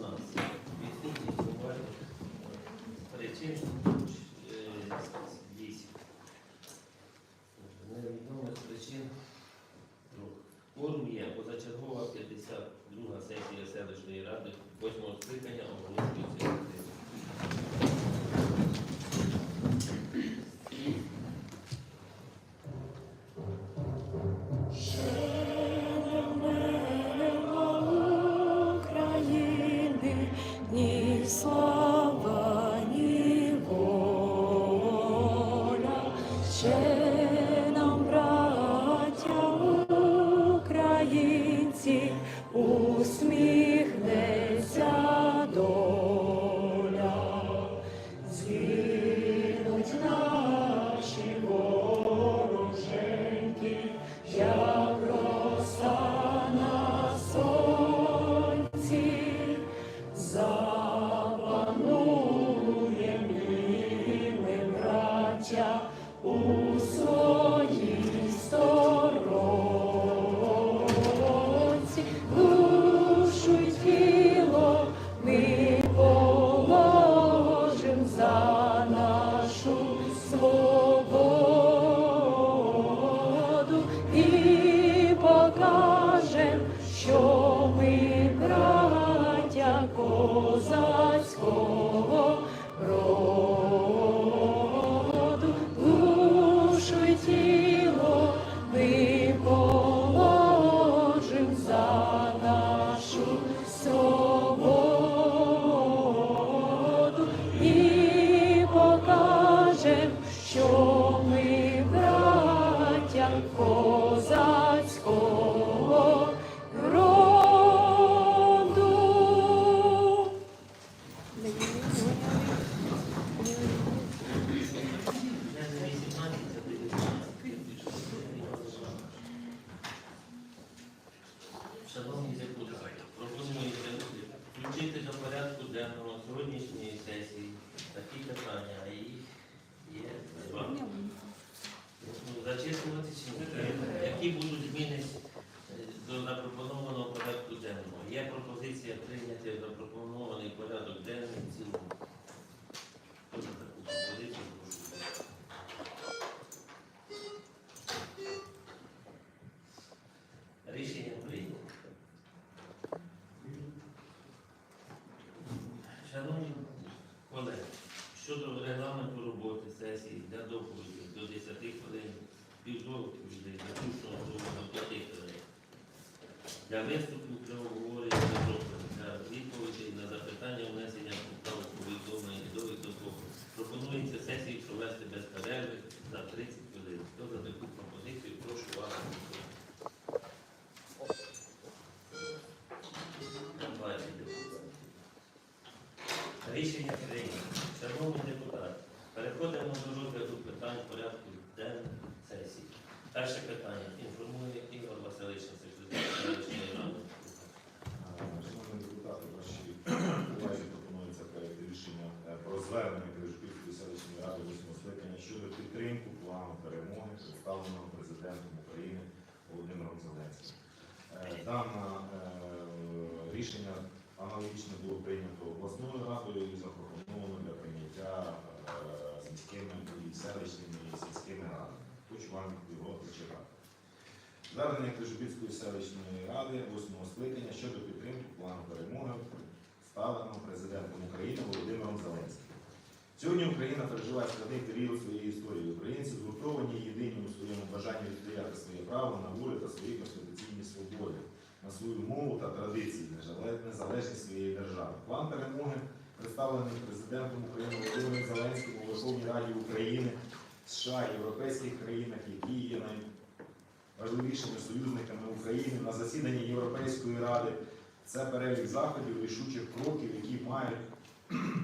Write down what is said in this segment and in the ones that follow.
нас відсутність причин вісім. Є позачергова 52 сесія селищної ради 8 скликання оголошується. away. Шановні депутати, пропонується включити до порядку денного сьогоднішньої сесії такі питання, а їх є два. Ну, чи? Які будуть зміни е, до запропонованого порядку денного? Є пропозиція прийняти запропонований порядок денний в цілому. Щодо регламенту роботи сесії для доповіді до 10 хвилин, півдоповідей, слова до 5 хвилин. Для виступу для обговорення для відповідей на запитання внесення поправок повідомлень до того. Пропонується сесію провести без перерви за 30 хвилин. Зеленським. Е, Дане е, рішення аналогічно було прийнято обласною радою і запропоновано для прийняття е, сільськими і селищними і сільськими радами. Хочу вам його зачитати. Звернення Крижопільської селищної ради 8 скликання щодо підтримки плану перемоги, ставленого президентом України Володимиром. Сьогодні Україна переживає складний період своєї історії. Українці згуртовані єдині у своєму бажанні відстояти своє право на волю та свої конституційні свободи, на свою мову та традиції, незалежність своєї держави. План перемоги, представлений президентом України Володимиром Зеленським у Верховній Раді України, США, європейських країнах, які є най важливішими союзниками України на засіданні Європейської ради. Це перелік заходів, рішучих кроків, які мають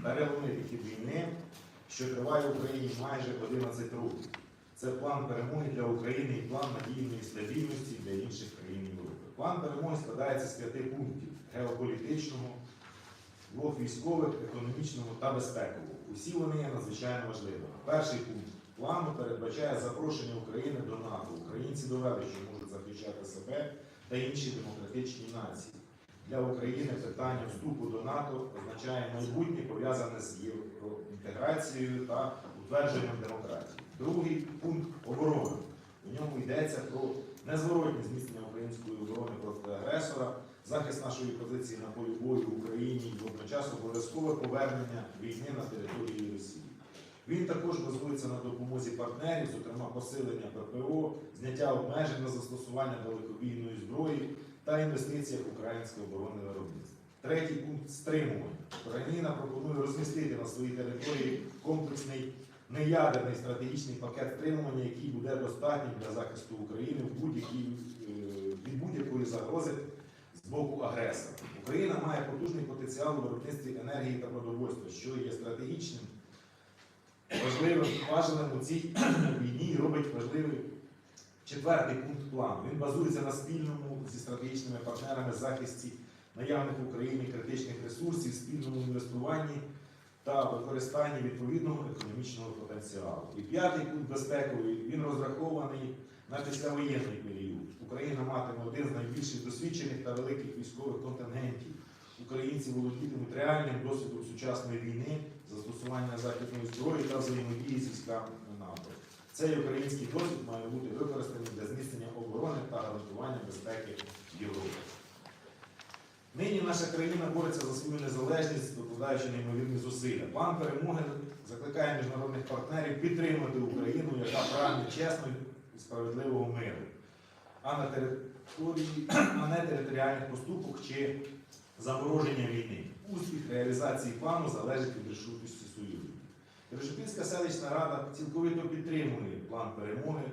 переломити хід війни, що триває в Україні майже 11 років. Це план перемоги для України і план надійної стабільності для інших країн Європи. План перемоги складається з п'яти пунктів геополітичного, блок військових, економічного та безпекового. Усі вони є надзвичайно важливими. Перший пункт плану передбачає запрошення України до НАТО. Українці довели, що можуть захищати себе та інші демократичні нації. Для України питання вступу до НАТО означає майбутнє пов'язане з євроінтеграцією та утвердженням демократії. Другий пункт оборони. У ньому йдеться про незворотне зміцнення української оборони проти агресора, захист нашої позиції на полі бою в Україні і водночас обов'язкове повернення війни на території Росії. Він також базується на допомозі партнерів, зокрема посилення ППО, зняття обмежень на застосування далекобійної зброї та інвестиціях в українське оборонне виробництво. Третій пункт стримування. Україна пропонує розмістити на своїй території комплексний неядерний стратегічний пакет стримування, який буде достатнім для захисту України в будь-якій, е, від будь-якої загрози з боку агресора. Україна має потужний потенціал у виробництві енергії та продовольства, що є стратегічним важливим важливим у цій війні робить важливий четвертий пункт плану. Він базується на спільному зі стратегічними партнерами захисті наявних в Україні критичних ресурсів, спільному інвестуванні та використанні відповідного економічного потенціалу. І п'ятий пункт безпековий він розрахований на післявоєнний період. Україна матиме один з найбільших досвідчених та великих військових контингентів. Українці володітимуть реальним досвідом сучасної війни, застосування західної зброї та взаємодії з військами НАТО. Цей український досвід має бути використаний для зміцнення оборони та гарантування безпеки в Європі. Нині наша країна бореться за свою незалежність, докладаючи неймовірні зусилля. План перемоги закликає міжнародних партнерів підтримати Україну, яка прагне чесного і справедливого миру, а на території, а не територіальних поступок чи замороження війни. Успіх реалізації плану залежить від рішучості. Решетинська селищна рада цілковито підтримує план перемоги,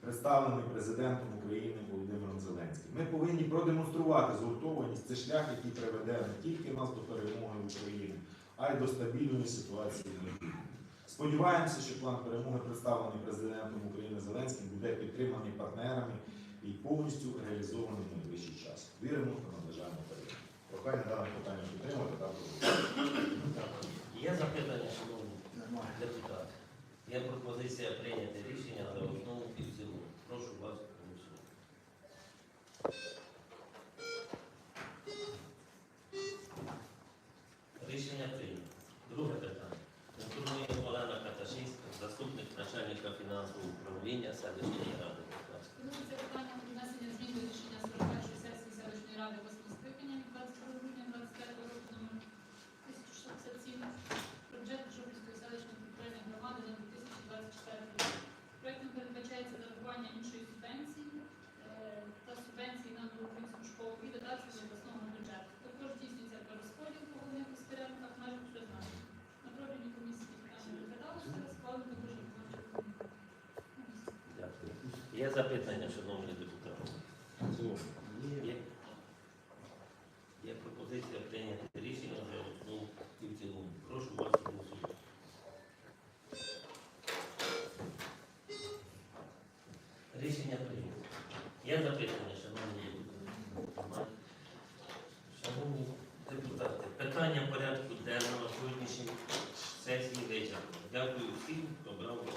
представлений президентом України Володимиром Зеленським. Ми повинні продемонструвати згуртованість. Це шлях, який приведе не тільки нас до перемоги України, а й до стабільної ситуації в Україні. Сподіваємося, що план перемоги, представлений президентом України Зеленським, буде підтриманий партнерами і повністю реалізований в найближчий час. Віримо та наближаємо перемогу. Прохання дане питання підтримати та. Є запитання, депутати? Є пропозиція прийняти рішення за основу і в цілому. Прошу вас голосувати. Рішення прийнято. Друге питання. Інформує Олена Каташинська, заступник начальника фінансового управління селищної Є запитання, шановні депутати? Є, Є пропозиція прийняти рішення за одну і в цілому. Прошу вас голосувати. Рішення прийнято. Є запитання, шановні депутати. Шановні депутати, питання порядку денного сьогоднішньої сесії вечора. Дякую всім, хто брав.